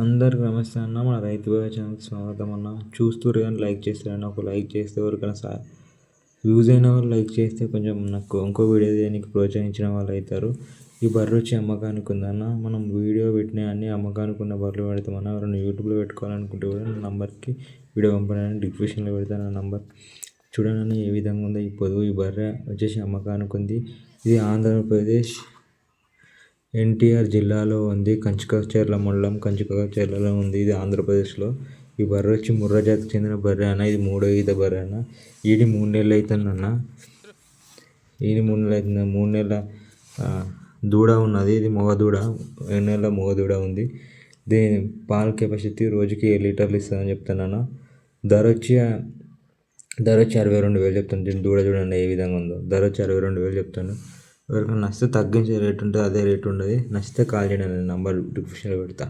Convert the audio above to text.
అందరికి నమస్తే అన్న మన రైతు బాయ్ ఛానల్కి స్వాగతం అన్న. చూస్తూరు కానీ లైక్ చేస్తారన్న ఒక లైక్ చేస్తే ఎవరికైనా సా యూజ్ అయిన వాళ్ళు లైక్ చేస్తే కొంచెం నాకు ఇంకో వీడియో చేయడానికి ప్రోత్సహించిన వాళ్ళు అవుతారు. ఈ బర్రె వచ్చి అమ్మకానికి ఉందన్న మనం వీడియో పెట్టిన అన్ని అమ్మకానికి ఉన్న బర్రెలు పెడతామన్న ఎవరైనా యూట్యూబ్లో పెట్టుకోవాలనుకుంటే కూడా నా నంబర్కి వీడియో పంపడానికి డిస్క్రిప్షన్లో పెడతాను నా నంబర్. చూడండి ఏ విధంగా ఉందో ఈ పొదువు ఈ బర్రె వచ్చేసి అమ్మకానికి ఉంది ఇది ఆంధ్రప్రదేశ్ ఎన్టీఆర్ జిల్లాలో ఉంది. కంచికచర్ల మండలం కంచికచర్లలో ఉంది. ఇది ఆంధ్రప్రదేశ్లో. ఈ బర్రె వచ్చి ముర్రా జాతికి చెందిన బర్రె అన్న. ఇది మూడో ఈత బర్రె అన్న. ఈడి మూడు నెలలు అవుతుంది అన్న ఈడి మూడు నెలలు అవుతుంది మూడు నెలల దూడ ఉన్నది. ఇది మగ దూడ. ఏడు నెలల మగ దూడ ఉంది. దీని పాల కెపాసిటీ రోజుకి ఏడు లీటర్లు ఇస్తుందని చెప్తున్నాను ధర వచ్చి ధర వచ్చి అరవై రెండు వేలు చెప్తాను దీని దూడ చూడండి ఏ విధంగా ఉందో. ధర వచ్చి అరవై రెండు వేలు చెప్తాను ఎవరికైనా నచ్చితే తగ్గించే రేట్ ఉంటుంది అదే రేట్ ఉండదు నచ్చితే కాల్ చేయండి నేను నెంబర్ డిస్క్రిప్షన్లో పెడతా.